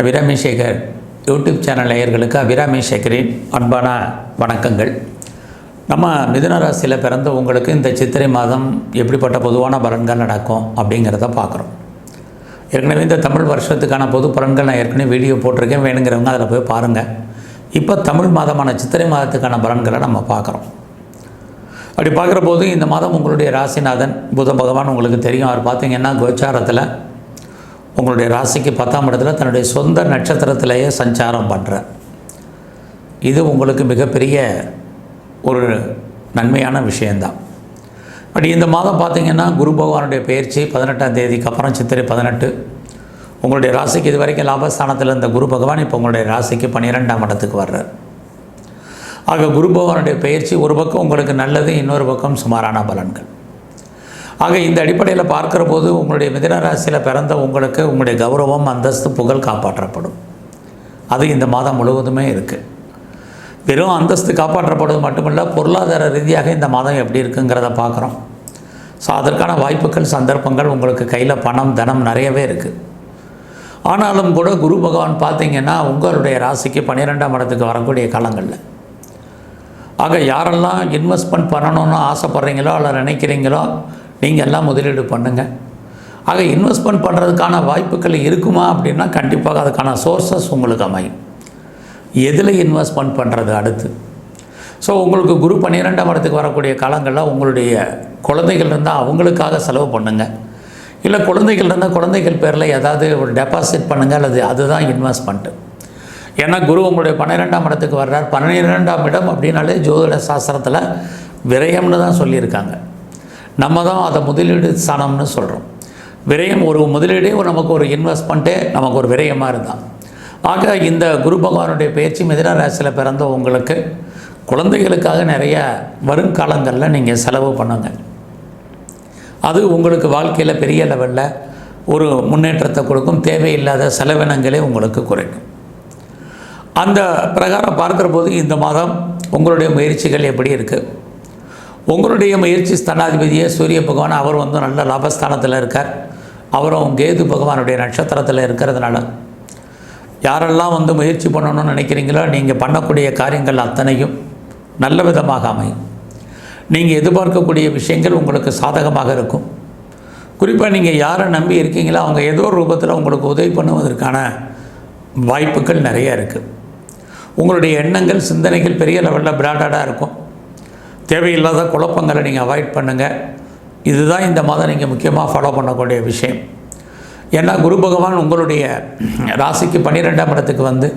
Abirami Sekar YouTube channel நேயர்களுக்கு அபிராமி சேகரின் அன்பான வணக்கங்கள். நம்ம மிதுன ராசியில் பிறந்த உங்களுக்கு இந்த சித்திரை மாதம் எப்படிப்பட்ட பொதுவான பலன்கள் நடக்கும் அப்படிங்கிறத பார்க்குறோம். ஏற்கனவே இந்த தமிழ் வருஷத்துக்கான பொது பலன்கள் நான் ஏற்கனவே வீடியோ போட்டிருக்கேன் வேணுங்கிறவங்க அதில் போய் பாருங்கள் இப்போ தமிழ் மாதமான சித்திரை மாதத்துக்கான பலன்களை நம்ம பார்க்குறோம். அப்படி பார்க்குற போது இந்த மாதம் உங்களுடைய ராசிநாதன் புத பகவான் உங்களுக்கு தெரியும். அவர் பார்த்தீங்கன்னா கோச்சாரத்தில் உங்களுடைய ராசிக்கு பத்தாம் இடத்துல தன்னுடைய சொந்த நட்சத்திரத்திலேயே சஞ்சாரம் பண்ணுறார் இது உங்களுக்கு மிகப்பெரிய ஒரு நன்மையான விஷயந்தான் பட் இந்த மாதம் பார்த்தீங்கன்னா குரு பகவானுடைய பயிற்சி பதினெட்டாம் தேதிக்கு அப்புறம் சித்திரை பதினெட்டு. உங்களுடைய ராசிக்கு இது வரைக்கும் லாபஸ்தானத்தில் இருந்த குரு பகவான் இப்போ உங்களுடைய ராசிக்கு பன்னிரெண்டாம் இடத்துக்கு வர்றார். ஆக குரு பகவானுடைய பயிற்சி ஒரு பக்கம் உங்களுக்கு நல்லது இன்னொரு பக்கம் சுமாரான பலன்கள். ஆக இந்த அடிப்படையில் பார்க்குற போது உங்களுடைய மிதன ராசியில் பிறந்த உங்களுக்கு உங்களுடைய கௌரவம் அந்தஸ்து புகழ் காப்பாற்றப்படும். அது இந்த மாதம் முழுவதுமே இருக்குது வெறும் அந்தஸ்து காப்பாற்றப்படுவது மட்டுமல்ல பொருளாதார ரீதியாக இந்த மாதம் எப்படி இருக்குங்கிறத பார்க்குறோம். ஸோ அதற்கான வாய்ப்புகள் சந்தர்ப்பங்கள் உங்களுக்கு கையில் பணம் தனம் நிறையவே இருக்குது ஆனாலும் கூட குரு பகவான் பார்த்தீங்கன்னா உங்களுடைய ராசிக்கு பன்னிரெண்டாம் இடத்துக்கு வரக்கூடிய காலங்களில். ஆக யாரெல்லாம் இன்வெஸ்ட்மெண்ட் பண்ணணும்னு ஆசைப்பட்றீங்களோ அல்ல நினைக்கிறீங்களோ நீங்கள் எல்லாம் முதலீடு பண்ணுங்கள் ஆக இன்வெஸ்ட்மெண்ட் பண்ணுறதுக்கான வாய்ப்புகள் இருக்குமா அப்படின்னா கண்டிப்பாக அதுக்கான சோர்சஸ் உங்களுக்கு அமையும். எதில் இன்வெஸ்ட்மெண்ட் பண்ணுறது அடுத்து? ஸோ உங்களுக்கு குரு பன்னிரெண்டாம் இடத்துக்கு வரக்கூடிய காலங்களில் உங்களுடைய குழந்தைகள் இருந்தால் அவங்களுக்காக செலவு பண்ணுங்கள் இல்லை குழந்தைகள் இருந்தால் குழந்தைகள் பேரில் ஏதாவது ஒரு டெபாசிட் பண்ணுங்கள் அல்லது அதுதான் இன்வெஸ்ட்மெண்ட்டு ஏன்னா குரு உங்களுடைய பன்னிரெண்டாம் இடத்துக்கு வர்றார். பன்னிரெண்டாம் இடம் அப்படின்னாலே ஜோதிட சாஸ்திரத்தில் விரயம்னு தான் சொல்லியிருக்காங்க. நம்ம தான் அதை முதலீடு ஸ்தானம்னு சொல்கிறோம் விரயம் ஒரு முதலீடே ஒரு நமக்கு ஒரு இன்வெஸ்ட்மெண்ட்டே நமக்கு ஒரு விரயமாக இருந்தால் ஆக இந்த குரு பகவானுடைய பயிற்சி மிதின ராசியில் பிறந்த உங்களுக்கு குழந்தைகளுக்காக நிறைய வருங்காலங்களில் நீங்கள் செலவு பண்ணுங்க. அது உங்களுக்கு வாழ்க்கையில் பெரிய லெவலில் ஒரு முன்னேற்றத்தை கொடுக்கும். தேவையில்லாத செலவினங்களே உங்களுக்கு குறைக்கும். அந்த பிரகாரம் பார்க்குற போது இந்த மாதம் உங்களுடைய முயற்சிகள் எப்படி இருக்குது உங்களுடைய முயற்சி ஸ்தனாதிபதியே சூரிய பகவான் அவர் வந்து நல்ல லாபஸ்தானத்தில் இருக்கார். அவரும் கேது பகவானுடைய நட்சத்திரத்தில் இருக்கிறதுனால. யாரெல்லாம் வந்து முயற்சி பண்ணணும்னு நினைக்கிறீங்களோ நீங்கள் பண்ணக்கூடிய காரியங்கள் அத்தனையும் நல்ல விதமாக அமையும். நீங்கள் எதிர்பார்க்கக்கூடிய விஷயங்கள் உங்களுக்கு சாதகமாக இருக்கும். குறிப்பாக நீங்கள் யாரை நம்பி இருக்கீங்களோ அவங்க ஏதோ ஒரு ரூபத்தில் உங்களுக்கு உதவி பண்ணுவதற்கான வாய்ப்புகள் நிறைய இருக்குது உங்களுடைய எண்ணங்கள் சிந்தனைகள் பெரிய லெவலில் பிராண்டடாக இருக்கும். தேவையில்லாத குழப்பங்களை நீங்கள் அவாய்ட் பண்ணுங்கள் இதுதான் இந்த மாதம் நீங்கள் முக்கியமாக ஃபாலோ பண்ணக்கூடிய விஷயம். ஏன்னா குரு பகவான் உங்களுடைய ராசிக்கு பன்னிரெண்டாம் இடத்துக்கு வந்து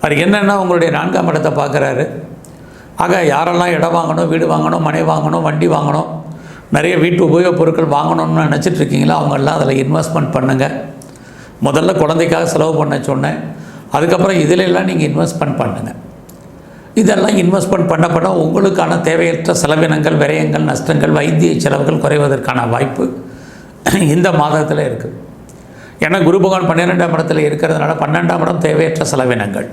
அவர் என்னென்னா உங்களுடைய நான்காம் இடத்தை பார்க்குறாரு. ஆக யாரெல்லாம் இடம் வாங்கணும் வீடு வாங்கணும் மனை வாங்கணும் வண்டி வாங்கணும் நிறைய வீட்டு உபயோகப் பொருட்கள் வாங்கணும்னு நினச்சிட்ருக்கீங்களோ அவங்கெல்லாம் அதில் இன்வெஸ்ட்மெண்ட் பண்ணுங்கள் முதல்ல குழந்தைக்காக செலவு பண்ண சொன்னேன். அதுக்கப்புறம் இதிலெல்லாம் நீங்கள் இன்வெஸ்ட்மெண்ட் பண்ணுங்கள் இதெல்லாம் இன்வெஸ்ட்மெண்ட் பண்ண பண்ண உங்களுக்கான தேவையற்ற செலவினங்கள் விரயங்கள் நஷ்டங்கள் வைத்திய செலவுகள் குறைவதற்கான வாய்ப்பு இந்த மாதத்தில் இருக்குது ஏன்னா குரு பகவான் பன்னிரெண்டாம் இடத்துல இருக்கிறதுனால பன்னெண்டாம் இடம் தேவையற்ற செலவினங்கள்.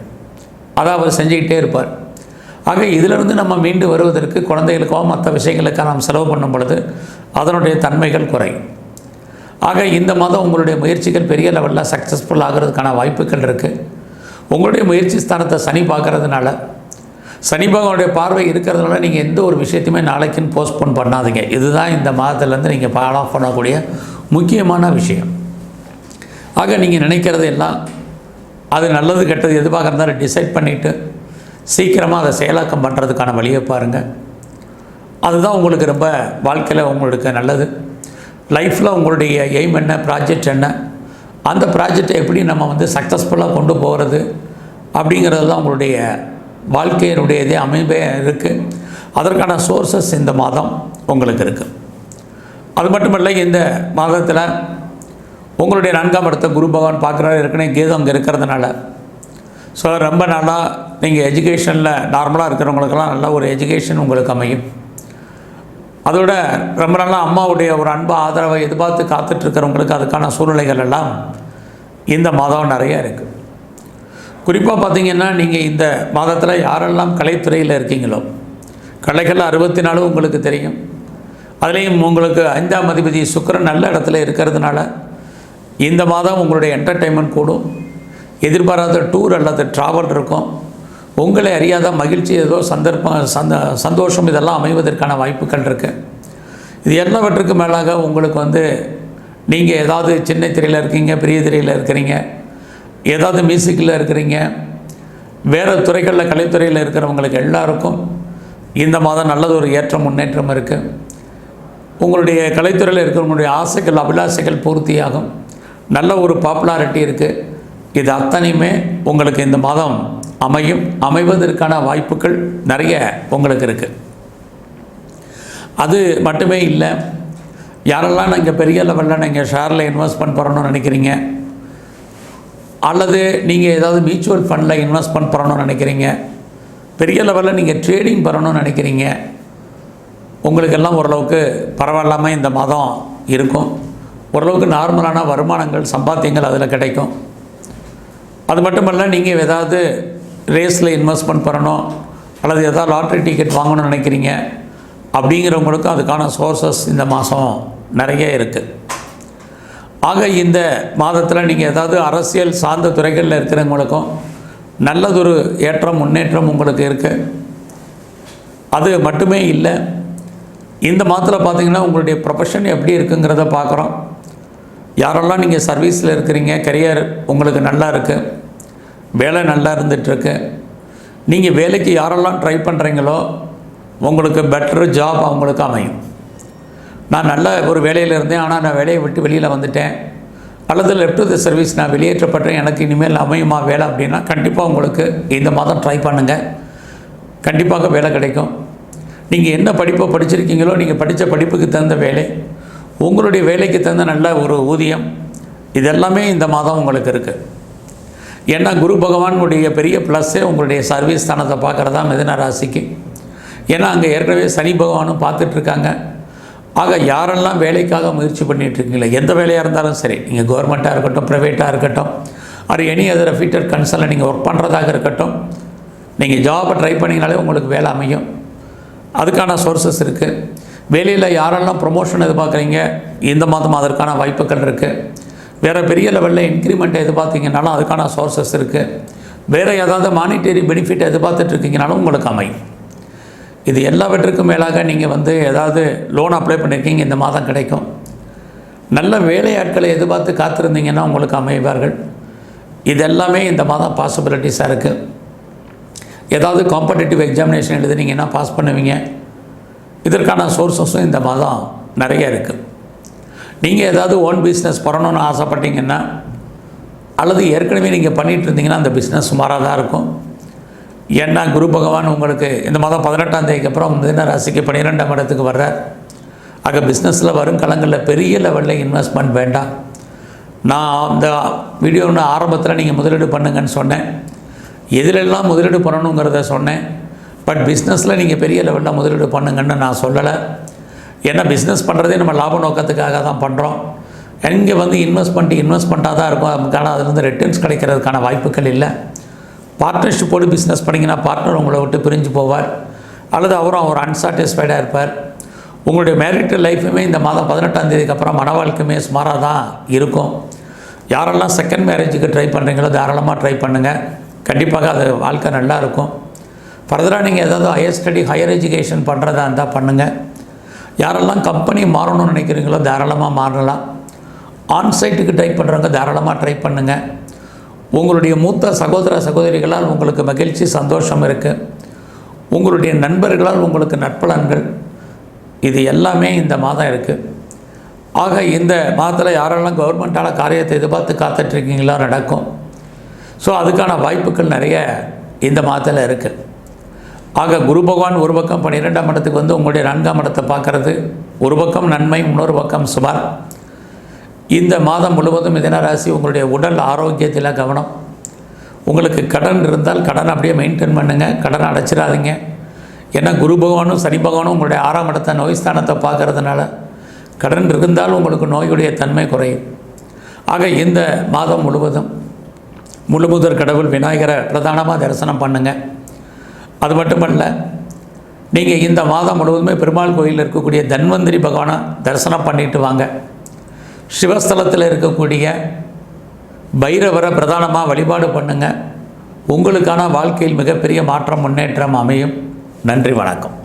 அதை அவர் செஞ்சுக்கிட்டே இருப்பார். ஆக இதிலிருந்து நம்ம மீண்டு வருவதற்கு குழந்தைகளுக்கோ மற்ற விஷயங்களுக்காக நாம் செலவு பண்ணும் பொழுது அதனுடைய தன்மைகள் குறையும். ஆக இந்த மாதம் உங்களுடைய முயற்சிகள் பெரிய லெவலில் சக்ஸஸ்ஃபுல் ஆகிறதுக்கான வாய்ப்புகள் இருக்குது உங்களுடைய முயற்சி ஸ்தானத்தை சனி பார்க்கறதுனால சனி பகவானுடைய பார்வை இருக்கிறதுனால நீங்கள் எந்த ஒரு விஷயத்தையுமே நாளைக்குன்னு போஸ்ட்போன் பண்ணாதீங்க. இதுதான் இந்த மாதத்துலேருந்து நீங்கள் ஃபாலோ பண்ணக்கூடிய முக்கியமான விஷயம். ஆக நீங்கள் நினைக்கிறது எல்லாம் அது நல்லது கெட்டது எதுவாக இருந்தாலும் டிசைட் பண்ணிவிட்டு சீக்கிரமாக அதை செயலாக்கம் பண்ணுறதுக்கான வழியை பாருங்கள் அதுதான் உங்களுக்கு ரொம்ப வாழ்க்கையில் உங்களுக்கு நல்லது. லைஃப்பில் உங்களுடைய எய்ம் என்ன ப்ராஜெக்ட் என்ன? அந்த ப்ராஜெக்டை எப்படி நம்ம வந்து சக்ஸஸ்ஃபுல்லாக கொண்டு போகிறது அப்படிங்கிறது தான் உங்களுடைய வாழ்க்கையினுடையதே அமைப்பே இருக்குது அதற்கான சோர்சஸ் இந்த மாதம் உங்களுக்கு இருக்குது அது மட்டுமல்ல இந்த மாதத்தில் உங்களுடைய நான்காம் இடத்த குரு பகவான் பார்க்குறாரு. ஏற்கனவே கேது அங்கே இருக்கிறதுனால. ஸோ ரொம்ப நாளாக நீங்கள் எஜுகேஷனில் நார்மலாக இருக்கிறவங்களுக்கெல்லாம் நல்ல ஒரு எஜுகேஷன் உங்களுக்கு அமையும். அதோட ரொம்ப நாளாக அம்மாவுடைய ஒரு அன்பு ஆதரவை எதிர்பார்த்து காத்துட்ருக்கிறவங்களுக்கு அதுக்கான சூழ்நிலைகள் எல்லாம் இந்த மாதம் நிறைய இருக்குது குறிப்பாக பார்த்தீங்கன்னா நீங்கள் இந்த மாதத்தில் யாரெல்லாம் கலைத்துறையில் இருக்கீங்களோ கலைகள் அறுபத்தி நாலு உங்களுக்கு தெரியும். அதுலேயும் உங்களுக்கு ஐந்தாம் அதிபதி சுக்கிரன் நல்ல இடத்துல இருக்கிறதுனால இந்த மாதம் உங்களுடைய என்டர்டெயின்மெண்ட் கூடும். எதிர்பாராத டூர் அல்லது ட்ராவல் இருக்கும். உங்களை அறியாத மகிழ்ச்சி ஏதோ சந்தர்ப்பம் சந்த சந்தோஷம் இதெல்லாம் அமைவதற்கான வாய்ப்புகள் இருக்குது இது எல்லாவற்றுக்கு மேலாக உங்களுக்கு வந்து நீங்கள் ஏதாவது சின்ன திரையில் இருக்கீங்க பெரிய திரையில் இருக்கிறீங்க ஏதாவது மியூசிக்கில் இருக்கிறீங்க வேறு துறைகளில் கலைத்துறையில் இருக்கிறவங்களுக்கு எல்லாருக்கும் இந்த மாதம் நல்லது ஒரு ஏற்றம் முன்னேற்றம் இருக்குது உங்களுடைய கலைத்துறையில் இருக்கிறவங்களுடைய ஆசைகள் அபிலாசைகள் பூர்த்தியாகும். நல்ல ஒரு பாப்புலாரிட்டி இருக்குது இது அத்தனையுமே உங்களுக்கு இந்த மாதம் அமையும். அமைவதற்கான வாய்ப்புகள் நிறைய உங்களுக்கு இருக்குது அது மட்டுமே இல்லை யாரெல்லாம் நீங்கள் பெரிய லெவலில் நீங்கள் ஷேரில் இன்வெஸ்ட்மெண்ட் பண்ணணும்னு நினைக்கிறீங்க அல்லது நீங்கள் ஏதாவது மியூச்சுவல் ஃபண்டில் இன்வெஸ்ட்மெண்ட் பண்ணணும்னு நினைக்கிறீங்க. பெரிய லெவலில் நீங்கள் ட்ரேடிங் பண்ணணும்னு நினைக்கிறீங்க. உங்களுக்கெல்லாம் ஓரளவுக்கு பரவாயில்லாமல் இந்த மாதம் இருக்கும். ஓரளவுக்கு நார்மலான வருமானங்கள் சம்பாத்தியங்கள் அதில் கிடைக்கும். அது மட்டுமல்ல நீங்கள் ஏதாவது ரேஸில் இன்வெஸ்ட்மெண்ட் பண்ணணும். அல்லது ஏதாவது லாட்ரி டிக்கெட் வாங்கணும்னு நினைக்கிறீங்க. அப்படிங்கிறவங்களுக்கும் அதுக்கான சோர்சஸ் இந்த மாதம் நிறைய இருக்குது ஆக இந்த மாதத்தில் நீங்கள் ஏதாவது அரசியல் சார்ந்த துறைகளில் இருக்கிறவங்களுக்கும் நல்லதொரு ஏற்றம் முன்னேற்றம் உங்களுக்கு இருக்குது அது மட்டுமே இல்லை இந்த மாதத்தில் பார்த்தீங்கன்னா உங்களுடைய ப்ரொஃபஷன் எப்படி இருக்குங்கிறத பார்க்குறோம் யாரெல்லாம் நீங்கள் சர்வீஸில் இருக்கிறீங்க கரியர் உங்களுக்கு நல்லா இருக்குது வேலை நல்லா இருந்துகிட்ருக்கு நீங்கள் வேலைக்கு யாரெல்லாம் ட்ரை பண்ணுறீங்களோ உங்களுக்கு பெட்டர் ஜாப் அவங்களுக்கு அமையும். நான் நல்ல ஒரு வேலையில் இருந்தேன் ஆனால் நான் வேலையை விட்டு வெளியில் வந்துட்டேன். அல்லது லெஃப்ட் த சர்வீஸ் நான் வெளியேற்றப்பட்டேன். எனக்கு இனிமேல் அமையுமா வேலை அப்படின்னா கண்டிப்பாக உங்களுக்கு இந்த மாதம் ட்ரை பண்ணுங்கள் கண்டிப்பாக வேலை கிடைக்கும். நீங்கள் என்ன படிப்பை படிச்சிருக்கீங்களோ நீங்கள் படித்த படிப்புக்கு தகுந்த வேலை. உங்களுடைய வேலைக்கு தகுந்த நல்ல ஒரு ஊதியம். இதெல்லாமே இந்த மாதம் உங்களுக்கு இருக்குது ஏன்னா குரு பகவானுடைய பெரிய ப்ளஸ்ஸே உங்களுடைய சர்வீஸ் ஸ்தானத்தை பார்க்குறதா மிதன ராசிக்கு. ஏன்னா அங்கே ஏற்கனவே சனி பகவானும் பார்த்துட்ருக்காங்க ஆக யாரெல்லாம் வேலைக்காக முயற்சி பண்ணிட்டு எந்த வேலையாக இருந்தாலும் சரி நீங்கள் கவர்மெண்ட்டாக இருக்கட்டும் ப்ரைவேட்டாக இருக்கட்டும் ஆர் எனி அதர் ஃபீட்டர் கன்சர்னில் நீங்கள் ஒர்க் பண்ணுறதாக இருக்கட்டும் நீங்கள் ஜாபை ட்ரை பண்ணிங்கனாலே உங்களுக்கு வேலை அமையும். அதுக்கான சோர்சஸ் இருக்குது வேலையில் யாரெல்லாம் ப்ரொமோஷன் எதிர்பார்க்குறீங்க இந்த மாதம் அதற்கான வாய்ப்புகள் இருக்குது வேறு பெரிய லெவலில் இன்க்ரிமெண்ட் எதிர்பார்த்தீங்கனாலும் அதுக்கான சோர்சஸ் இருக்குது வேறு ஏதாவது மானிட்டரி பெனிஃபிட் எதிர்பார்த்துட்டு இருக்கீங்கனாலும் உங்களுக்கு அமையும். இது எல்லாவற்றுக்கும் மேலாக நீங்கள் வந்து ஏதாவது லோன் அப்ளை பண்ணியிருக்கீங்க இந்த மாதம் கிடைக்கும். நல்ல வேலையாட்களை எதிர்பார்த்து காத்திருந்தீங்கன்னா உங்களுக்கு அமைவார்கள். இது எல்லாமே இந்த மாதம் பாசிபிலிட்டிஸாக இருக்குது ஏதாவது காம்படிட்டிவ் எக்ஸாமினேஷன் எழுதுனீங்கன்னா பாஸ் பண்ணுவீங்க. இதற்கான சோர்ஸஸும் இந்த மாதம் நிறைய இருக்குது நீங்கள் ஏதாவது ஓன் பிஸ்னஸ் பண்ணணும்னு ஆசைப்பட்டீங்கன்னா அல்லது ஏற்கனவே நீங்கள் பண்ணிகிட்டு இருந்தீங்கன்னா அந்த பிஸ்னஸ் சுமாராக தான் இருக்கும். ஏன்னா குரு பகவான் உங்களுக்கு இந்த மாதம் பதினெட்டாம் தேதிக்கு அப்புறம் மிதன ராசிக்கு பன்னிரெண்டாம் இடத்துக்கு வர்றார். ஆக பிஸ்னஸில் வரும் காலங்களில் பெரிய லெவலில் இன்வெஸ்ட்மெண்ட் வேண்டாம். நான் அந்த வீடியோன்னு ஆரம்பத்தில் நீங்கள் முதலீடு பண்ணுங்கன்னு சொன்னேன். எதிலெல்லாம் முதலீடு பண்ணணுங்கிறத சொன்னேன். பட் பிஸ்னஸில் நீங்கள் பெரிய லெவலில் முதலீடு பண்ணுங்கன்னு நான் சொல்லலை. ஏன்னா பிஸ்னஸ் பண்ணுறதே நம்ம லாப நோக்கத்துக்காக தான் பண்ணுறோம் எங்கே வந்து இன்வெஸ்ட்மெண்ட் இன்வெஸ்ட்மெண்ட்டாக தான் இருக்கும். அதுக்கான அதுலேருந்து ரிட்டர்ன்ஸ் கிடைக்கிறதுக்கான வாய்ப்புகள் இல்லை. பார்ட்னர்ஷிப்போடு பிஸ்னஸ் பண்ணிங்கன்னா பார்ட்னர் உங்களை விட்டு பிரிஞ்சு போவார். அல்லது அவரும் அவர் அன்சாட்டிஸ்ஃபைடாக இருப்பார். உங்களுடைய மேரிட்டல் லைஃப்புமே இந்த மாதம் பதினெட்டாம் தேதிக்கு அப்புறம் மன வாழ்க்கையுமே சுமாராக தான் இருக்கும். யாரெல்லாம் செகண்ட் மேரேஜுக்கு ட்ரை பண்ணுறீங்களோ தாராளமாக ட்ரை பண்ணுங்கள் கண்டிப்பாக அது வாழ்க்கை நல்லா இருக்கும். ஃபர்தராக நீங்கள் ஏதாவது ஹையர் ஸ்டடி ஹையர் எஜுகேஷன் பண்ணுறதா இருந்தால் பண்ணுங்கள் யாரெல்லாம் கம்பெனி மாறணும்னு நினைக்கிறீங்களோ தாராளமாக மாறலாம். ஆன்சைட்டுக்கு ட்ரை பண்ணுறவங்க தாராளமாக ட்ரை பண்ணுங்கள் உங்களுடைய மூத்த சகோதர சகோதரிகளால் உங்களுக்கு மகிழ்ச்சி சந்தோஷம் இருக்குது உங்களுடைய நண்பர்களால் உங்களுக்கு நட்பலன்கள் இது எல்லாமே இந்த மாதம் இருக்குது ஆக இந்த மாதத்தில் யாரெல்லாம் கவர்மெண்ட்டால் காரியத்தை எதிர்பார்த்து காத்துட்ருக்கீங்களோ நடக்கும். ஸோ அதுக்கான வாய்ப்புகள் நிறைய இந்த மாதத்தில் இருக்குது ஆக குரு பகவான் ஒரு பக்கம் பன்னிரெண்டாம் இடத்துக்கு வந்து உங்களுடைய நான்காம் இடத்தை பார்க்குறது ஒரு பக்கம் நன்மை இன்னொரு பக்கம் சுமார் இந்த மாதம் முழுவதும் மிதனராசி உங்களுடைய உடல் ஆரோக்கியத்தில் கவனம். உங்களுக்கு கடன் இருந்தால் கடன் அப்படியே மெயின்டைன் பண்ணுங்கள் கடன் அடைச்சிடாதீங்க. ஏன்னா குரு பகவானும் சனி பகவானும் உங்களுடைய ஆறாம் இடத்த நோய் ஸ்தானத்தை பார்க்கறதுனால கடன் இருந்தால் உங்களுக்கு நோயுடைய தன்மை குறையும். ஆக இந்த மாதம் முழுவதும் முழுமுதற் கடவுள் விநாயகரை பிரதானமாக தரிசனம் பண்ணுங்கள் அது மட்டுமல்ல நீங்கள் இந்த மாதம் முழுவதுமே பெருமாள் கோயிலில் இருக்கக்கூடிய தன்வந்திரி பகவானை தரிசனம் பண்ணிட்டு வாங்க. சிவஸ்தலத்தில் இருக்கக்கூடிய பைரவரை பிரதானமாக வழிபாடு பண்ணுங்கள் உங்களுக்கான வாழ்க்கையில் மிகப்பெரிய மாற்றம் முன்னேற்றம் அமையும். நன்றி வணக்கம்.